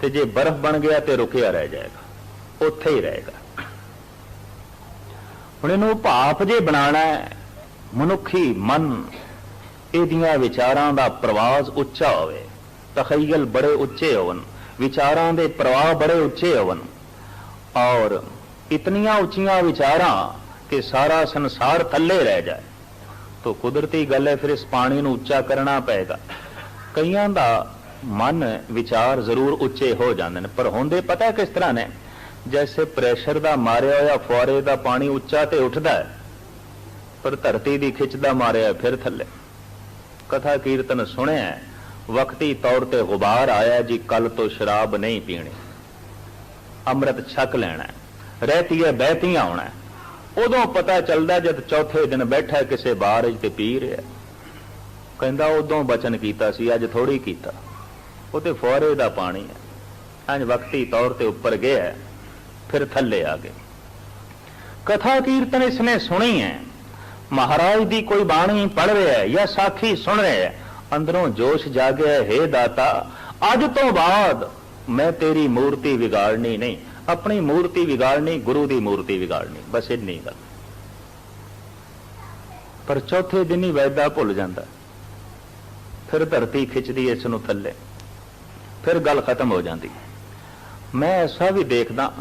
ਤੇ ਜੇ ਬਰਫ਼ ਬਣ ਗਿਆ ਤੇ ਰੁਕਿਆ ਰਹਿ ਜਾਏਗਾ, ਉੱਥੇ ਹੀ ਰਹੇਗਾ। ਹੁਣ ਇਹਨੂੰ ਭਾਪ ਜੇ ਬਣਾਣਾ ਮਨੁੱਖੀ ਮਨ, ਇਹਦੀਆਂ ਵਿਚਾਰਾਂ ਦਾ ਪ੍ਰਵਾਜ਼ ਉੱਚਾ ਹੋਵੇ। ਤਖਯਲ ਬੜੇ ਉੱਚੇ ਹੋਣ ਵਿਚਾਰਾਂ ਦੇ ਪ੍ਰਵਾਹ ਬੜੇ ਉੱਚੇ ਹੋਣ ਔਰ ਇਤਨੀਆਂ ਉੱਚੀਆਂ ਵਿਚਾਰਾਂ ਕਿ ਸਾਰਾ ਸੰਸਾਰ ਥੱਲੇ ਰਹਿ ਜਾਏ। ਤੋ ਕੁਦਰਤੀ ਗੱਲ ਹੈ ਫਿਰ ਇਸ ਪਾਣੀ ਨੂੰ ਉੱਚਾ ਕਰਨਾ ਪਏਗਾ। ਕਈਆਂ ਦਾ ਮਨ ਵਿਚਾਰ ਜ਼ਰੂਰ ਉੱਚੇ ਹੋ ਜਾਂਦੇ ਨੇ ਪਰ ਹੁੰਦੇ ਪਤਾ ਕਿਸ ਤਰ੍ਹਾਂ ਨੇ? ਜੈਸੇ ਪ੍ਰੈਸ਼ਰ ਦਾ ਮਾਰਿਆ ਹੋਇਆ ਫੁਆਰੇ ਦਾ ਪਾਣੀ ਉੱਚਾ ਤੇ ਉੱਠਦਾ ਹੈ ਪਰ ਧਰਤੀ ਦੀ ਖਿੱਚ ਦਾ ਮਾਰਿਆ ਫਿਰ ਥੱਲੇ। ਕਥਾ ਕੀਰਤਨ ਸੁਣਿਆ ਵਕਤੀ ਤੌਰ ਤੇ ਗੁਬਾਰ ਆਇਆ ਜੀ ਕੱਲ ਤੋਂ ਸ਼ਰਾਬ ਨਹੀਂ ਪੀਣੀ। ਅੰਮ੍ਰਿਤ ਛਕ ਲੈਣਾ ਹੈ, ਰਹਿਤੀ ਹੈ ਬਹਿਤੀਆਂ ਆਉਣਾ ਉਦੋਂ ਪਤਾ ਚੱਲਦਾ ਜਦ ਚੌਥੇ ਦਿਨ ਬੈਠਾ ਕਿਸੇ ਬਾਰ 'ਚ ਤੇ ਪੀ ਰਿਹਾ ਕਹਿੰਦਾ ਉਦੋਂ ਬਚਨ ਕੀਤਾ ਸੀ, ਅੱਜ ਥੋੜੀ ਕੀਤਾ। ਉਹ ਤੇ ਫੁਆਰੇ ਦਾ ਪਾਣੀ ਹੈ ਅੱਜ ਵਕਤੀ ਤੌਰ ਤੇ ਉੱਪਰ ਗਿਆ, ਫਿਰ ਥੱਲੇ ਆ ਗਏ। ਕਥਾ ਕੀਰਤਨ ਇਸਨੇ ਸੁਣੀ ਹੈ। ਮਹਾਰਾਜ ਦੀ ਕੋਈ ਬਾਣੀ ਪੜ ਰਿਹਾ ਹੈ ਜਾਂ ਸਾਖੀ ਸੁਣ ਰਿਹਾ ਹੈ। ਅੰਦਰੋਂ ਜੋਸ਼ ਜਾਗਿਆ ਹੈ "ਹੇ ਦਾਤਾ, ਅੱਜ ਤੋਂ ਬਾਅਦ ਮੈਂ ਤੇਰੀ ਮੂਰਤੀ ਵਿਗਾੜਨੀ ਨਹੀਂ। ਆਪਣੀ ਮੂਰਤੀ ਵਿਗਾੜਨੀ, ਗੁਰੂ ਦੀ ਮੂਰਤੀ ਵਿਗਾੜਨੀ, ਬਸ ਇੰਨੀ ਗੱਲ। ਪਰ ਚੌਥੇ ਦਿਨ ਹੀ ਵੈਦਾ ਭੁੱਲ ਜਾਂਦਾ। ਫਿਰ ਧਰਤੀ ਖਿੱਚਦੀ ਇਸ ਨੂੰ ਥੱਲੇ। ਫਿਰ ਗੱਲ ਖਤਮ ਹੋ ਜਾਂਦੀ। ਮੈਂ ਐਸਾ ਵੀ ਦੇਖਦਾ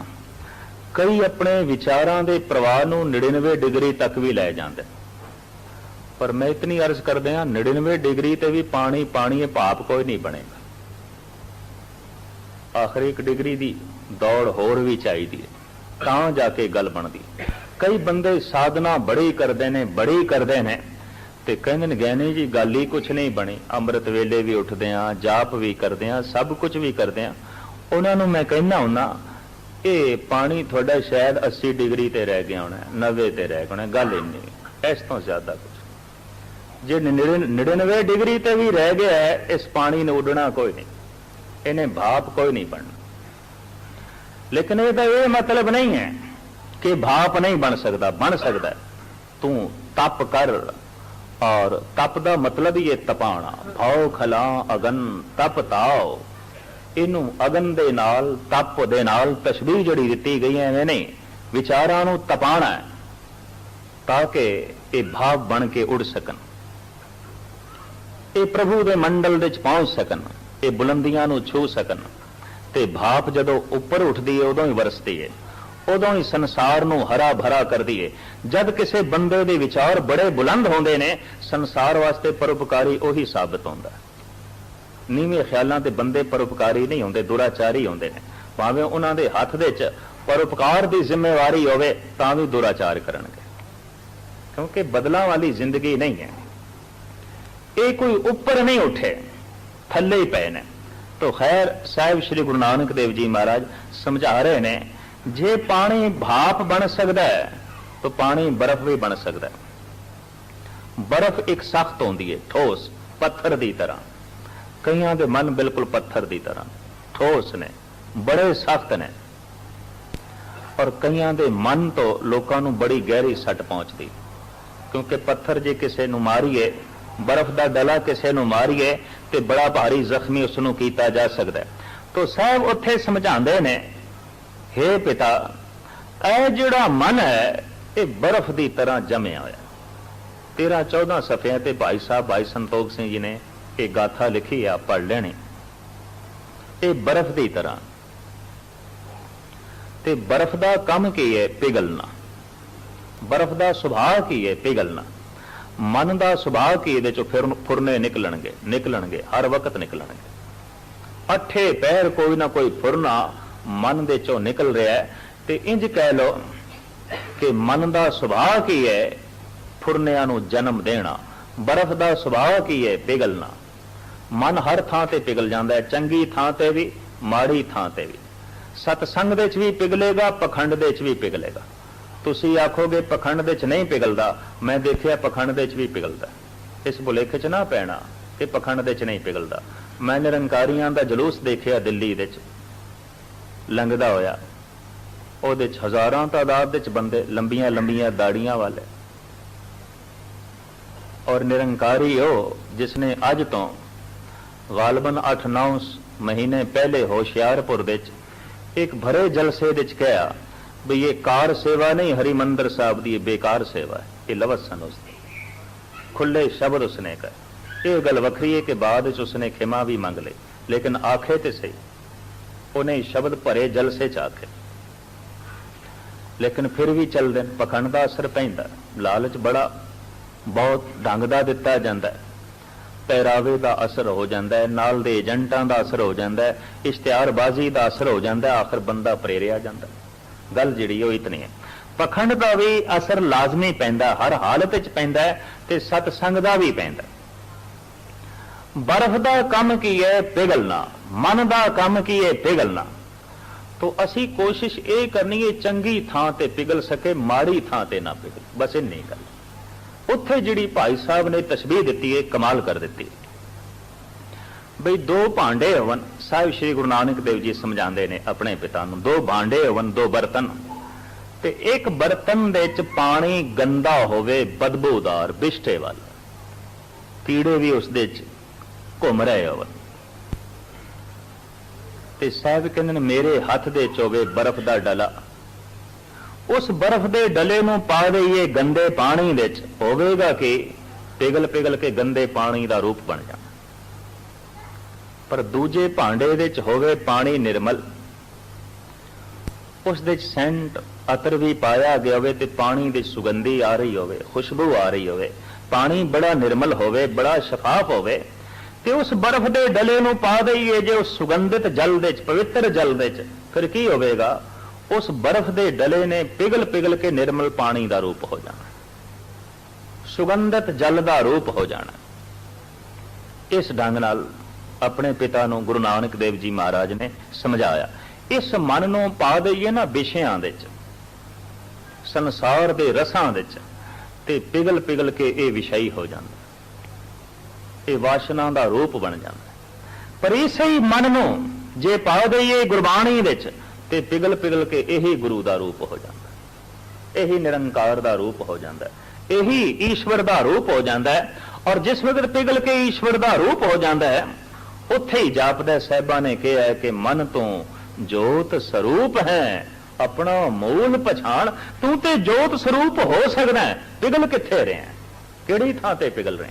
ਕਈ ਆਪਣੇ ਵਿਚਾਰਾਂ ਦੇ ਪ੍ਰਵਾਹ ਨੂੰ 99 ਡਿਗਰੀ ਤੱਕ ਵੀ ਲੈ ਜਾਂਦੇ। ਪਰ ਮੈਂ ਇਤਨੀ ਅਰਜ਼ ਕਰਦੇ ਹਾਂ 99 ਡਿਗਰੀ ਤੇ ਵੀ ਪਾਣੀ ਪਾਣੀ ਇਹ ਭਾਪ ਕੋਈ ਨਹੀਂ ਬਣੇਗਾ। ਆਖਰੀ ਇੱਕ ਡਿਗਰੀ ਦੀ ਦੌੜ ਹੋਰ ਵੀ ਚਾਹੀਦੀ ਹੈ। ਤਾਂ ਜਾ ਕੇ ਗੱਲ ਬਣਦੀ ਕਈ ਬੰਦੇ ਸਾਧਨਾ ਬੜੀ ਕਰਦੇ ਨੇ, ਬੜੀ ਕਰਦੇ ਨੇ ਤੇ ਕਹਿੰਦੇ ਨੇ, ਗਹਿਣੇ ਜੀ, ਗੱਲ ਹੀ ਕੁਛ ਨਹੀਂ ਬਣੀ। ਅੰਮ੍ਰਿਤ ਵੇਲੇ ਵੀ ਉੱਠਦੇ ਆ, ਜਾਪ ਵੀ ਕਰਦੇ ਆ, ਸਭ ਕੁਝ ਵੀ ਕਰਦੇ ਆ। ਉਹਨਾਂ ਨੂੰ ਮੈਂ ਕਹਿੰਦਾ ਹੁੰਨਾ, ਇਹ ਪਾਣੀ ਤੁਹਾਡਾ ਸ਼ਾਇਦ 80 ਡਿਗਰੀ ਤੇ ਰਹਿ ਗਿਆ ਹੋਣਾ 90 ਤੇ ਰਹਿ ਗਿਆ ਹੋਣਾ, ਗੱਲ ਇੰਨੀ ਇਸ ਤੋਂ ਜ਼ਿਆਦਾ ਕੁਝ ਜੇ 99 ਡਿਗਰੀ ਤੇ ਵੀ ਰਹਿ ਗਿਆ ਇਸ ਪਾਣੀ ਨੂੰ ਉੱਡਣਾ ਕੋਈ ਨਹੀਂ। ਇਹਨੇ ਭਾਪ ਕੋਈ ਨਹੀਂ ਬਣਨਾ। ਲੇਕਿਨ ਇਹਦਾ ਇਹ ਮਤਲਬ ਨਹੀਂ ਹੈ ਕਿ ਭਾਪ ਨਹੀਂ ਬਣ ਸਕਦਾ ਬਣ ਸਕਦਾ ਤੂੰ ਤਪ ਕਰ ਔਰ ਤਪ ਦਾ ਮਤਲਬ ਹੀ ਇਹ ਤਪਾਣਾ ਭਾਉ ਖਲਾ ਅਗਨ ਤਪ ਤਾਓ ਇਹਨੂੰ ਅਗਨ ਦੇ ਨਾਲ, ਤਪ ਦੇ ਨਾਲ ਤਸ਼ਬੀਹ ਜਿਹੜੀ ਦਿੱਤੀ ਗਈ ਹੈ, ਐਵੇਂ ਨਹੀਂ। ਵਿਚਾਰਾਂ ਨੂੰ ਤਪਾਣਾ ਤਾਂ ਕਿ ਇਹ ਭਾਵ ਬਣ ਕੇ ਉੱਡ ਸਕਣ। ਇਹ ਪ੍ਰਭੂ ਦੇ ਮੰਡਲ ਵਿੱਚ ਪਹੁੰਚ ਸਕਣ। ਇਹ ਬੁਲੰਦੀਆਂ ਨੂੰ ਛੂ ਸਕਣ। ਤੇ ਭਾਪ ਜਦੋਂ ਉੱਪਰ ਉੱਠਦੀ ਹੈ ਉਦੋਂ ਹੀ ਵਰਸਦੀ ਹੈ ਉਦੋਂ ਹੀ ਸੰਸਾਰ ਨੂੰ ਹਰਾ ਭਰਾ ਕਰਦੀ ਹੈ ਜਦ ਕਿਸੇ ਬੰਦੇ ਦੇ ਵਿਚਾਰ ਬੜੇ ਬੁਲੰਦ ਹੁੰਦੇ ਨੇ, ਸੰਸਾਰ ਵਾਸਤੇ ਪਰਉਪਕਾਰੀ ਉਹੀ ਸਾਬਤ ਹੁੰਦਾ। ਨੀਵੇਂ ਖਿਆਲਾਂ ਤੇ ਬੰਦੇ ਪਰਉਪਕਾਰੀ ਨਹੀਂ ਹੁੰਦੇ, ਦੁਰਾਚਾਰੀ ਹੁੰਦੇ ਨੇ। ਭਾਵੇਂ ਉਹਨਾਂ ਦੇ ਹੱਥ ਦੇ ਵਿੱਚ ਪਰਉਪਕਾਰ ਦੀ ਜ਼ਿੰਮੇਵਾਰੀ ਹੋਵੇ, ਤਾਂ ਵੀ ਦੁਰਾਚਾਰ ਕਰਨਗੇ। ਕਿਉਂਕਿ ਬਦਲਾਂ ਵਾਲੀ ਜ਼ਿੰਦਗੀ ਨਹੀਂ ਹੈ। ਇਹ ਕੋਈ ਉੱਪਰ ਨਹੀਂ ਉੱਠੇ, ਥੱਲੇ ਹੀ ਪਏ ਨੇ। ਤੋ ਖੈਰ, ਸਾਹਿਬ ਸ੍ਰੀ ਗੁਰੂ ਨਾਨਕ ਦੇਵ ਜੀ ਮਹਾਰਾਜ ਸਮਝਾ ਰਹੇ ਨੇ, ਜੇ ਪਾਣੀ ਭਾਪ ਬਣ ਸਕਦਾ ਹੈ, ਤਾਂ ਪਾਣੀ ਬਰਫ਼ ਵੀ ਬਣ ਸਕਦਾ ਹੈ। ਬਰਫ਼ ਇੱਕ ਸਖਤ ਹੁੰਦੀ ਹੈ, ਠੋਸ, ਪੱਥਰ ਦੀ ਤਰ੍ਹਾਂ। ਕਈਆਂ ਦੇ ਮਨ ਬਿਲਕੁਲ ਪੱਥਰ ਦੀ ਤਰ੍ਹਾਂ। ਠੋਸ ਨੇ, ਬੜੇ ਸਖਤ ਨੇ। ਔਰ ਕਈਆਂ ਦੇ ਮਨ ਤੋਂ ਲੋਕਾਂ ਨੂੰ ਬੜੀ ਗਹਿਰੀ ਸੱਟ ਪਹੁੰਚਦੀ। ਕਿਉਂਕਿ ਪੱਥਰ ਜੇ ਕਿਸੇ ਨੂੰ ਮਾਰੀਏ, ਬਰਫ਼ ਦਾ ਡਲਾ ਕਿਸੇ ਨੂੰ ਮਾਰੀਏ ਤੇ ਬੜਾ ਭਾਰੀ ਜ਼ਖਮੀ ਉਸ ਨੂੰ ਕੀਤਾ ਜਾ ਸਕਦਾ ਹੈ। ਤੋ ਸਾਹਿਬ ਉੱਥੇ ਸਮਝਾਉਂਦੇ ਨੇ हे ਪਿਤਾ, ਇਹ ਜਿਹੜਾ ਮਨ ਹੈ, ਇਹ ਬਰਫ਼ ਦੀ ਤਰ੍ਹਾਂ ਜਮਿਆ ਹੋਇਆ। 13 14 ਸਫ਼ਿਆਂ ਤੇ ਭਾਈ ਸਾਹਿਬ ਭਾਈ ਸੰਤੋਖ ਸਿੰਘ ਜੀ ਨੇ ਇਹ ਗਾਥਾ ਲਿਖੀ ਆ ਪੜ ਲੈਣੀ। ਇਹ ਬਰਫ਼ ਦੀ ਤਰ੍ਹਾਂ। ਤੇ ਬਰਫ਼ ਦਾ ਕੰਮ ਕੀ ਹੈ? ਪਿਘਲਣਾ। ਬਰਫ਼ ਦਾ ਸੁਭਾਅ ਕੀ ਹੈ? ਪਿਘਲਣਾ। ਮਨ ਦਾ ਸੁਭਾਅ ਕੀ ਇਹਦੇ ਚੋਂ ਫਿਰ ਫੁਰਨੇ ਨਿਕਲਣਗੇ ਨਿਕਲਣਗੇ, ਹਰ ਵਕਤ ਨਿਕਲਣਗੇ। ਅੱਠੇ ਪੈਰ ਕੋਈ ਨਾ ਕੋਈ ਫੁਰਨਾ ਮਨ ਦੇ ਚੋਂ ਨਿਕਲ ਰਿਹਾ ਹੈ। ਤੇ ਇੰਜ ਕਹਿ ਲੋ ਕਿ ਮਨ ਦਾ ਸੁਭਾਅ ਕੀ ਹੈ? ਫੁਰਨਿਆਂ ਨੂੰ ਜਨਮ ਦੇਣਾ, ਬਰਫ਼ ਦਾ ਸੁਭਾਅ ਕੀ ਹੈ? ਪਿਘਲਣਾ। ਮਨ ਹਰ ਥਾਂ ਤੇ ਪਿਘਲ ਜਾਂਦਾ ਹੈ, ਚੰਗੀ ਥਾਂ ਤੇ ਵੀ, ਮਾੜੀ ਥਾਂ ਤੇ ਵੀ। ਸਤਸੰਗ ਦੇ ਵਿੱਚ ਵੀ ਪਿਘਲੇਗਾ, ਪਖੰਡ ਦੇ ਵਿੱਚ ਵੀ ਪਿਘਲੇਗਾ। ਤੁਸੀਂ ਆਖੋਗੇ ਪਖੰਡ ਦੇ ਚ ਨਹੀਂ ਪਿਘਲਦਾ, ਮੈਂ ਦੇਖਿਆ ਪਖੰਡ ਦੇ ਚ ਵੀ ਪਿਘਲਦਾ। ਇਸ ਭੁਲੇਖੇ ਚ ਨਾ ਪੈਣਾ ਇਹ ਪਖੰਡ ਦੇ ਚ ਨਹੀਂ ਪਿਘਲਦਾ। ਮੈਂ ਨਿਰੰਕਾਰੀਆਂ ਦਾ ਜਲੂਸ ਦੇਖਿਆ ਦਿੱਲੀ ਦੇ ਚ। ਲੰਘਦਾ ਹੋਇਆ। ਉਹਦੇ ਚ ਹਜ਼ਾਰਾਂ ਤਾਦਾਦ ਦੇ ਚ ਬੰਦੇ, ਲੰਬੀਆਂ ਲੰਬੀਆਂ ਦਾੜੀਆਂ ਵਾਲੇ। ਔਰ ਨਿਰੰਕਾਰੀ ਉਹ ਜਿਸਨੇ ਅੱਜ ਤੋਂ ਗਾਲਬਨ 8-9 ਮਹੀਨੇ ਪਹਿਲੇ ਹੋਸ਼ਿਆਰਪੁਰ ਵਿੱਚ ਇੱਕ ਭਰੇ ਜਲਸੇ ਵਿੱਚ ਕਿਹਾ ਵੀ ਇਹ ਕਾਰ ਸੇਵਾ ਨਹੀਂ, ਹਰਿਮੰਦਰ ਸਾਹਿਬ ਦੀ ਬੇਕਾਰ ਸੇਵਾ ਹੈ। ਇਹ ਲਵਤ ਸਨ ਉਸ ਦੀ। ਖੁੱਲੇ ਸ਼ਬਦ ਉਸਨੇ ਕਹੇ। ਇਹ ਗੱਲ ਵੱਖਰੀ ਹੈ ਕਿ ਬਾਅਦ ਵਿੱਚ ਉਸਨੇ ਖਿਮਾ ਵੀ ਮੰਗ ਲਈ, ਲੇਕਿਨ ਆਖੇ ਤੇ ਸਹੀ। ਉਹਨੇ ਸ਼ਬਦ ਭਰੇ ਜਲਸੇ ਚ ਆਖੇ। ਲੇਕਿਨ ਫਿਰ ਵੀ ਚੱਲਦੇ ਨੇ ਪਖੰਡ ਦਾ ਅਸਰ ਪੈਂਦਾ, ਲਾਲਚ ਬੜਾ, ਬਹੁਤ ਢੰਗ ਦਾ ਦਿੱਤਾ ਜਾਂਦਾ ਹੈ। ਪਹਿਰਾਵੇ ਦਾ ਅਸਰ ਹੋ ਜਾਂਦਾ ਹੈ, ਨਾਲ ਦੇ ਏਜੰਟਾਂ ਦਾ ਅਸਰ ਹੋ ਜਾਂਦਾ ਹੈ ਇਸ਼ਤਿਹਾਰਬਾਜ਼ੀ ਦਾ ਅਸਰ ਹੋ ਜਾਂਦਾ ਹੈ, ਆਖਰ ਬੰਦਾ ਪ੍ਰੇਰਿਆ ਜਾਂਦਾ ਹੈ। ਗੱਲ ਜਿਹੜੀ ਉਹ ਇਤਨੀ ਹੈ। ਪਖੰਡ ਦਾ ਵੀ ਅਸਰ ਲਾਜ਼ਮੀ ਪੈਂਦਾ, ਹਰ ਹਾਲਤ ਵਿੱਚ ਪੈਂਦਾ ਹੈ ਤੇ ਸਤਸੰਗ ਦਾ ਵੀ ਪੈਂਦਾ ਬਰਫ਼ ਦਾ ਕੰਮ ਕੀ ਹੈ? ਪਿਘਲਣਾ। ਮਨ ਦਾ ਕੰਮ ਕੀ ਹੈ? ਪਿਘਲਣਾ। ਤੋ ਅਸੀਂ ਕੋਸ਼ਿਸ਼ ਇਹ ਕਰਨੀ ਹੈ, ਚੰਗੀ ਥਾਂ ਤੇ ਪਿਘਲ ਸਕੇ, ਮਾੜੀ ਥਾਂ ਤੇ ਨਾ ਪਿਘਲ। ਬਸ ਇੰਨੀ ਗੱਲ। ਉੱਥੇ ਜਿਹੜੀ ਭਾਈ ਸਾਹਿਬ ਨੇ ਤਸਬੀਹ ਦਿੱਤੀ ਹੈ, ਕਮਾਲ ਕਰ ਦਿੱਤੀ ਬਈ ਦੋ ਭਾਂਡੇ ਹੋਵਨ ਸਾਹਿਬ ਸ੍ਰੀ ਗੁਰੂ ਨਾਨਕ ਦੇਵ ਜੀ ਸਮਝਾਉਂਦੇ ਨੇ ਆਪਣੇ ਪਿਤਾ ਨੂੰ, ਦੋ ਭਾਂਡੇ ਹੋਵਨ, ਦੋ ਬਰਤਨ। ਤੇ ਇੱਕ ਬਰਤਨ ਦੇ ਵਿੱਚ ਪਾਣੀ ਗੰਦਾ ਹੋਵੇ, ਬਦਬੂਦਾਰ, ਬਿਸ਼ਟੇ ਵਾਲਾ। ਕੀੜੇ ਵੀ ਉਸ ਦੇ ਵਿੱਚ ਘੁੰਮ ਰਹੇ ਹੋਵਨ। ਤੇ ਸਾਹਿਬ ਕਹਿੰਦੇ ਨੇ, ਮੇਰੇ ਹੱਥ ਦੇ ਚ ਹੋਵੇ ਬਰਫ਼ ਦਾ ਡਲਾ। ਉਸ ਬਰਫ਼ ਦੇ ਡਲੇ ਨੂੰ ਪਾ ਦਈਏ ਗੰਦੇ ਪਾਣੀ ਵਿੱਚ। ਹੋਵੇਗਾ ਕਿ? ਪਿਘਲ ਪਿਘਲ ਕੇ ਗੰਦੇ ਪਾਣੀ ਦਾ ਰੂਪ ਬਣ ਜਾਣਾ ਪਰ ਦੂਜੇ ਭਾਂਡੇ ਵਿੱਚ ਹੋਵੇ ਪਾਣੀ ਨਿਰਮਲ। ਉਸ ਦੇ ਵਿੱਚ ਸੈਂਟ ਅਤਰ ਵੀ ਪਾਇਆ ਗਿਆ ਹੋਵੇ ਤੇ ਪਾਣੀ ਦੀ ਸੁਗੰਧੀ ਆ ਰਹੀ ਹੋਵੇ, ਖੁਸ਼ਬੂ ਆ ਰਹੀ ਹੋਵੇ। ਪਾਣੀ ਬੜਾ ਨਿਰਮਲ ਹੋਵੇ, ਬੜਾ ਸ਼ਫਾਫ ਹੋਵੇ। ਤੇ ਉਸ ਬਰਫ਼ ਦੇ ਡਲੇ ਨੂੰ ਪਾ ਦਈਏ ਜੇ ਉਸ ਸੁਗੰਧਿਤ ਜਲ ਦੇ ਵਿੱਚ, ਪਵਿੱਤਰ ਜਲ ਦੇ ਵਿੱਚ, ਫਿਰ ਕੀ ਹੋਵੇਗਾ? ਉਸ ਬਰਫ਼ ਦੇ ਡਲੇ ਨੇ ਪਿਘਲ ਪਿਘਲ ਕੇ ਨਿਰਮਲ ਪਾਣੀ ਦਾ ਰੂਪ ਹੋ ਜਾਣਾ। ਸੁਗੰਧਿਤ ਜਲ ਦਾ ਰੂਪ ਹੋ ਜਾਣਾ। ਇਸ ਢੰਗ ਨਾਲ ਆਪਣੇ ਪਿਤਾ ਨੂੰ ਗੁਰੂ ਨਾਨਕ ਦੇਵ ਜੀ ਮਹਾਰਾਜ ਨੇ ਸਮਝਾਇਆ। ਇਸ ਮਨ ਨੂੰ ਪਾ ਦਈਏ ਨਾ ਵਿਸ਼ਿਆਂ ਦੇ ਵਿੱਚ, ਸੰਸਾਰ ਦੇ ਰਸਾਂ ਵਿੱਚ, ਤੇ ਪਿਘਲ ਪਿਘਲ ਕੇ ਇਹ ਵਿਸ਼ਈ ਹੋ ਜਾਂਦਾ। ਇਹ ਵਾਸ਼ਨਾ ਦਾ ਰੂਪ ਬਣ ਜਾਂਦਾ। ਪਰ ਇਸੇ ਹੀ ਮਨ ਨੂੰ ਜੇ ਪਾ ਦਈਏ ਗੁਰਬਾਣੀ ਵਿੱਚ, ਤੇ ਪਿਘਲ ਪਿਘਲ ਕੇ ਇਹੀ ਗੁਰੂ ਦਾ ਰੂਪ ਹੋ ਜਾਂਦਾ। ਇਹੀ ਨਿਰੰਕਾਰ ਦਾ ਰੂਪ ਹੋ ਜਾਂਦਾ। ਇਹੀ ਈਸ਼ਵਰ ਦਾ ਰੂਪ ਹੋ ਜਾਂਦਾ ਹੈ। ਔਰ ਜਿਸ ਵਕਤ ਪਿਘਲ ਕੇ ਈਸ਼ਵਰ ਦਾ ਰੂਪ ਹੋ ਜਾਂਦਾ ਹੈ ਉੱਥੇ ਹੀ ਜਾਪਦਾ ਸਾਹਿਬਾਂ ਨੇ ਕਿਹਾ ਕਿ ਮਨ ਤੋਂ ਜੋਤ ਸਰੂਪ ਹੈ, ਆਪਣਾ ਮੂਲ ਪਛਾਣ, ਤੂੰ ਤੇ ਜੋਤ ਸਰੂਪ ਹੋ ਸਕਦਾ ਹੈ। ਪਿਘਲ ਕਿੱਥੇ ਰਿਹਾ ਕਿਹੜੀ ਥਾਂ ਤੇ ਪਿਘਲ ਰਿਹਾ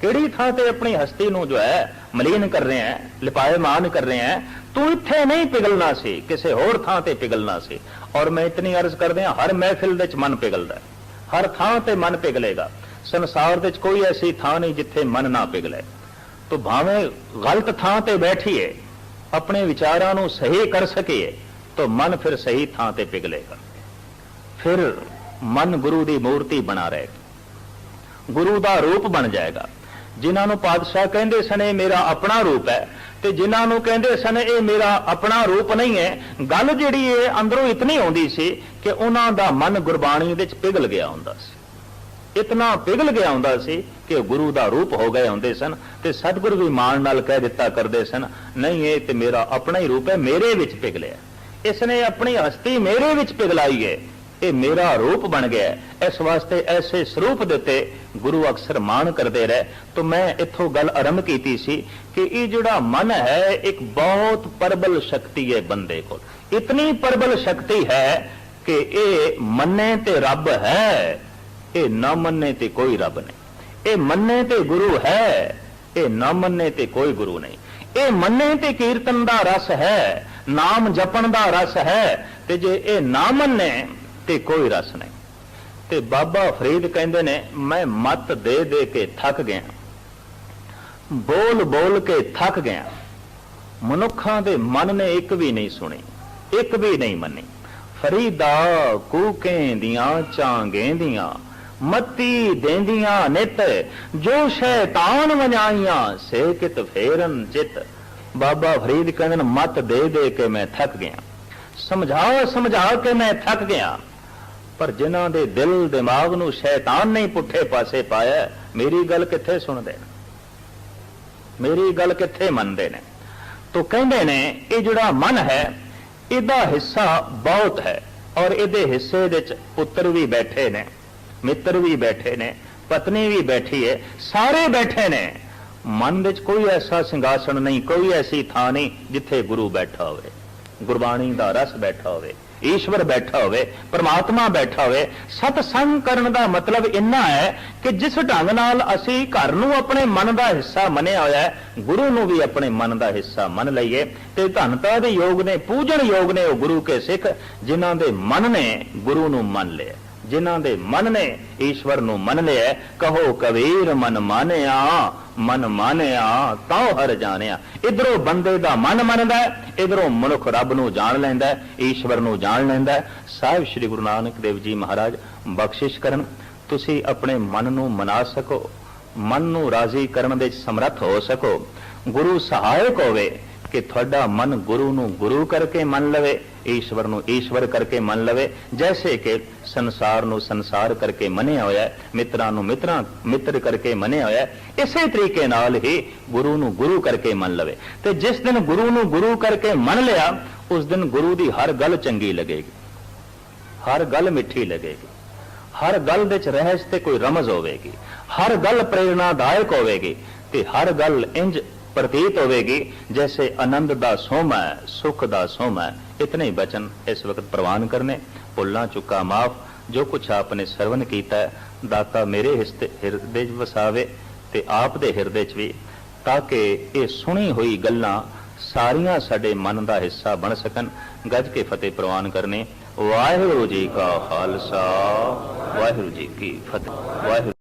ਕਿਹੜੀ ਥਾਂ ਤੇ ਆਪਣੀ ਹਸਤੀ ਨੂੰ ਜੋ ਹੈ, ਮਲੀਨ ਕਰ ਰਿਹਾ ਹੈ, ਲਿਪਾਇਮਾਨ ਕਰ ਰਿਹਾ ਹੈ? ਤੂੰ ਇੱਥੇ ਨਹੀਂ ਪਿਘਲਣਾ ਸੀ, ਕਿਸੇ ਹੋਰ ਥਾਂ ਤੇ ਪਿਘਲਣਾ ਸੀ। ਔਰ ਮੈਂ ਇਤਨੀ ਅਰਜ਼ ਕਰਦੇ ਹਾਂ ਹਰ ਮਹਿਫਿਲ ਵਿੱਚ ਮਨ ਪਿਘਲਦਾ ਹਰ ਥਾਂ ਤੇ ਮਨ ਪਿਘਲੇਗਾ। ਸੰਸਾਰ ਵਿੱਚ ਕੋਈ ਐਸੀ ਥਾਂ ਨਹੀਂ ਜਿੱਥੇ ਮਨ ਨਾ ਪਿਘਲੇ। ਤੋ ਭਾਵੇਂ ਗਲਤ ਥਾਂ ਤੇ ਬੈਠੀਏ, ਆਪਣੇ ਵਿਚਾਰਾਂ ਨੂੰ ਸਹੀ ਕਰ ਸਕੀਏ, ਤਾਂ ਮਨ ਫਿਰ ਸਹੀ ਥਾਂ ਤੇ ਪਿਘਲੇਗਾ। ਫਿਰ ਮਨ ਗੁਰੂ ਦੀ ਮੂਰਤੀ ਬਣਾ ਰਹੇਗਾ। ਗੁਰੂ ਦਾ ਰੂਪ ਬਣ ਜਾਏਗਾ। ਜਿਨ੍ਹਾਂ ਨੂੰ ਪਾਤਸ਼ਾਹ ਕਹਿੰਦੇ ਸਨ, ਇਹ ਮੇਰਾ ਆਪਣਾ ਰੂਪ ਹੈ, ਤੇ ਜਿਨ੍ਹਾਂ ਨੂੰ ਕਹਿੰਦੇ ਸਨ, ਇਹ ਮੇਰਾ ਆਪਣਾ ਰੂਪ ਨਹੀਂ ਹੈ, ਗੱਲ ਜਿਹੜੀ ਇਹ ਅੰਦਰੋਂ ਇਤਨੀ ਆਉਂਦੀ ਸੀ ਕਿ ਉਹਨਾਂ ਦਾ ਮਨ ਗੁਰਬਾਣੀ ਵਿੱਚ ਪਿਘਲ ਗਿਆ ਹੁੰਦਾ ਸੀ। ਇਤਨਾ ਪਿਘਲ ਗਿਆ ਹੁੰਦਾ ਸੀ ਕਿ ਉਹ ਗੁਰੂ ਦਾ ਰੂਪ ਹੋ ਗਏ ਹੁੰਦੇ ਸਨ ਤੇ ਸਤਿਗੁਰੂ ਵੀ ਮਾਣ ਨਾਲ ਕਹਿ ਦਿੱਤਾ ਕਰਦੇ ਸਨ, ਨਹੀਂ, ਇਹ ਤੇ ਮੇਰਾ ਆਪਣਾ ਹੀ ਰੂਪ ਹੈ, ਮੇਰੇ ਵਿੱਚ ਪਿਘਲਿਆ ਇਸ ਨੇ ਆਪਣੀ ਹਸਤੀ ਮੇਰੇ ਵਿੱਚ ਪਿਘਲਾਈ ਹੈ। ਇਹ ਮੇਰਾ ਰੂਪ ਬਣ ਗਿਆ ਇਸ ਵਾਸਤੇ ਐਸੇ ਸਰੂਪ ਦੇ ਉੱਤੇ ਗੁਰੂ ਅਕਸਰ ਮਾਣ ਕਰਦੇ ਰਹੇ। ਤਾਂ ਮੈਂ ਇੱਥੋਂ ਗੱਲ ਆਰੰਭ ਕੀਤੀ ਸੀ ਕਿ ਇਹ ਜਿਹੜਾ ਮਨ ਹੈ, ਇੱਕ ਬਹੁਤ ਪ੍ਰਬਲ ਸ਼ਕਤੀ ਹੈ ਬੰਦੇ ਕੋਲ। ਇਤਨੀ ਪ੍ਰਬਲ ਸ਼ਕਤੀ ਹੈ ਕਿ ਇਹ ਮੰਨੇ ਤੇ ਰੱਬ ਹੈ। ਇਹ ਨਾ ਮੰਨੇ ਤੇ ਕੋਈ ਰੱਬ ਨਹੀਂ। ਇਹ ਮੰਨੇ ਤੇ ਗੁਰੂ ਹੈ, ਇਹ ਨਾ ਮੰਨੇ ਤੇ ਕੋਈ ਗੁਰੂ ਨਹੀਂ। ਇਹ ਮੰਨੇ ਤੇ ਕੀਰਤਨ ਦਾ ਰਸ ਹੈ, ਨਾਮ ਜਪਣ ਦਾ ਰਸ ਹੈ, ਤੇ ਜੇ ਇਹ ਨਾ ਮੰਨੇ ਤੇ ਕੋਈ ਰਸ ਨਹੀਂ। ਤੇ ਬਾਬਾ ਫਰੀਦ ਕਹਿੰਦੇ ਨੇ, ਮੈਂ ਮਤ ਦੇ ਦੇ ਕੇ ਥੱਕ ਗਿਆ। ਬੋਲ ਬੋਲ ਕੇ ਥੱਕ ਗਿਆ। ਮਨੁੱਖਾਂ ਦੇ ਮਨ ਨੇ ਇੱਕ ਵੀ ਨਹੀਂ ਸੁਣੀ, ਇੱਕ ਵੀ ਨਹੀਂ ਮੰਨੀ। ਫਰੀਦਾ ਕੂਕੇ ਦੀਆਂ, ਚਾਂਗੇ ਦੀਆਂ ਮਤੀ ਦੇਂਦੀਆਂ ਨਿਤ, ਜੋ ਸ਼ੈਤਾਨ ਵਜਾਈਆਂ ਸੇ ਕਿਤ ਫੇਰਨ ਚਿਤ। ਬਾਬਾ ਫਰੀਦ ਕਹਿੰਦੇ ਨੇ, ਮਤ ਦੇ ਦੇ ਕੇ ਮੈਂ ਥੱਕ ਗਿਆ। ਸਮਝਾ ਸਮਝਾ ਕੇ ਮੈਂ ਥੱਕ ਗਿਆ। ਪਰ ਜਿਨ੍ਹਾਂ ਦੇ ਦਿਲ ਦਿਮਾਗ ਨੂੰ ਸ਼ੈਤਾਨ ਨੇ ਪੁੱਠੇ ਪਾਸੇ ਪਾਇਆ, ਮੇਰੀ ਗੱਲ ਕਿੱਥੇ ਸੁਣਦੇ ਨੇ? ਮੇਰੀ ਗੱਲ ਕਿੱਥੇ ਮੰਨਦੇ ਨੇ? ਤੋ ਕਹਿੰਦੇ ਨੇ, ਇਹ ਜਿਹੜਾ ਮਨ ਹੈ, ਇਹਦਾ ਹਿੱਸਾ ਬਹੁਤ ਹੈ, ਔਰ ਇਹਦੇ ਹਿੱਸੇ ਦੇ ਵਿੱਚ ਪੁੱਤਰ ਵੀ ਬੈਠੇ ਨੇ। ਮਿੱਤਰ ਵੀ ਬੈਠੇ ਨੇ, ਪਤਨੀ ਵੀ ਬੈਠੀ ਹੈ ਸਾਰੇ ਬੈਠੇ ਨੇ। ਮਨ ਵਿੱਚ ਕੋਈ ਐਸਾ ਸਿੰਘਾਸਣ ਨਹੀਂ, ਕੋਈ ਐਸੀ ਥਾਂ ਨਹੀਂ ਜਿੱਥੇ ਗੁਰੂ ਬੈਠਾ ਹੋਵੇ। ਗੁਰਬਾਣੀ ਦਾ ਰਸ ਬੈਠਾ ਹੋਵੇ, ਈਸ਼ਵਰ ਬੈਠਾ ਹੋਵੇ, ਪਰਮਾਤਮਾ ਬੈਠਾ ਹੋਵੇ। ਸਤਸੰਗ ਕਰਨ ਦਾ ਮਤਲਬ ਇੰਨਾ ਹੈ ਕਿ ਜਿਸ ਢੰਗ ਨਾਲ ਅਸੀਂ ਘਰ ਨੂੰ ਆਪਣੇ ਮਨ ਦਾ ਹਿੱਸਾ ਮੰਨਿਆ ਹੋਇਆ ਹੈ, ਗੁਰੂ ਨੂੰ ਵੀ ਆਪਣੇ ਮਨ ਦਾ ਹਿੱਸਾ ਮੰਨ ਲਈਏ। ਤੇ ਧੰਨਤਾ ਦੇ ਯੋਗ ਨੇ, ਪੂਜਣ ਯੋਗ ਨੇ ਉਹ ਗੁਰੂ ਕੇ ਸਿੱਖ, ਜਿਨ੍ਹਾਂ ਦੇ ਮਨ ਨੇ ਗੁਰੂ ਨੂੰ ਮੰਨ ਲਿਆ। ਜਿਨ੍ਹਾਂ ਦੇ ਮਨ ਨੇ ਈਸ਼ਵਰ ਨੂੰ ਮੰਨ ਲਿਆ, ਕਹੋ ਕਬੀਰ, ਮਨ ਮਾਨਿਆ ਮਨ ਮਾਨਿਆ, ਤਾਂ ਹਰ ਜਾਣਿਆ। ਇਧਰੋਂ ਬੰਦੇ ਦਾ ਮਨ ਮੰਨਦਾ ਇਧਰੋਂ ਮਨੁੱਖ ਰੱਬ ਨੂੰ ਜਾਣ ਲੈਂਦਾ ਈਸ਼ਵਰ ਨੂੰ ਜਾਣ ਲੈਂਦਾ ਸਾਹਿਬ ਸ੍ਰੀ ਗੁਰੂ ਨਾਨਕ ਦੇਵ ਜੀ ਮਹਾਰਾਜ, ਬਖਸ਼ਿਸ਼ ਕਰਨ, ਤੁਸੀਂ ਆਪਣੇ ਮਨ ਨੂੰ ਮਨਾ ਸਕੋ, ਮਨ ਨੂੰ ਰਾਜ਼ੀ ਕਰਨ ਦੇ ਸਮਰੱਥ ਹੋ ਸਕੋ। ਗੁਰੂ ਸਹਾਇਕ ਹੋਵੇ ਕਿ ਤੁਹਾਡਾ ਮਨ ਗੁਰੂ ਨੂੰ ਗੁਰੂ ਕਰਕੇ ਮੰਨ ਲਵੇ, ਈਸ਼ਵਰ ਨੂੰ ਈਸ਼ਵਰ ਕਰਕੇ ਮੰਨ ਲਵੇ, ਜੈਸੇ ਕਿ ਸੰਸਾਰ ਨੂੰ ਸੰਸਾਰ ਕਰਕੇ ਮੰਨਿਆ ਹੋਇਆ ਮਿੱਤਰਾਂ ਨੂੰ ਮਿੱਤਰਾਂ, ਮਿੱਤਰ ਕਰਕੇ ਮੰਨਿਆ ਹੋਇਆ ਇਸੇ ਤਰੀਕੇ ਨਾਲ ਹੀ ਗੁਰੂ ਨੂੰ ਗੁਰੂ ਕਰਕੇ ਮੰਨ ਲਵੇ। ਤੇ ਜਿਸ ਦਿਨ ਗੁਰੂ ਨੂੰ ਗੁਰੂ ਕਰਕੇ ਮੰਨ ਲਿਆ, ਉਸ ਦਿਨ ਗੁਰੂ ਦੀ ਹਰ ਗੱਲ ਚੰਗੀ ਲੱਗੇਗੀ। ਹਰ ਗੱਲ ਮਿੱਠੀ ਲੱਗੇਗੀ। ਹਰ ਗੱਲ ਵਿੱਚ ਰਹਿਸ ਤੇ ਕੋਈ ਰਮਜ਼ ਹੋਵੇਗੀ। ਹਰ ਗੱਲ ਪ੍ਰੇਰਣਾਦਾਇਕ ਹੋਵੇਗੀ। ਤੇ ਹਰ ਗੱਲ ਇੰਜ ਪ੍ਰਤੀਤ ਹੋਵੇਗੀ, ਜੈਸੇ ਆਨੰਦ ਦਾ ਸੋਮਾ, ਸੁਖ ਦਾ ਸੋਮਾ। ਇਤਨੇ ਹੀ ਬਚਨ ਇਸ ਵਕਤ ਪ੍ਰਵਾਨ ਕਰਨੇ। ਭੁੱਲਾਂ ਚੁੱਕਾ ਮਾਫ, ਜੋ ਕੁਛ ਆਪਨੇ ਸਰਵਨ ਕੀਤਾ ਦਾਤਾ ਮੇਰੇ ਹਿਰਦੇ 'ਚ ਵਸਾਵੇ ਤੇ ਆਪ ਦੇ ਹਿਰਦੇ 'ਚ ਵੀ, ਤਾਂ ਕਿ ਇਹ ਸੁਣੀ ਹੋਈ ਗੱਲਾਂ ਸਾਰੀਆਂ ਸਾਡੇ ਮਨ ਦਾ ਹਿੱਸਾ ਬਣ ਸਕਣ। ਗੱਜ ਕੇ ਫਤਿਹ ਪ੍ਰਵਾਨ ਕਰਨੇ। ਵਾਹਿਗੁਰੂ ਜੀ ਕਾ ਖਾਲਸਾ, ਵਾਹਿਗੁਰੂ ਜੀ ਕੀ ਫਤਿਹ, ਵਾਹਿਗੁਰੂ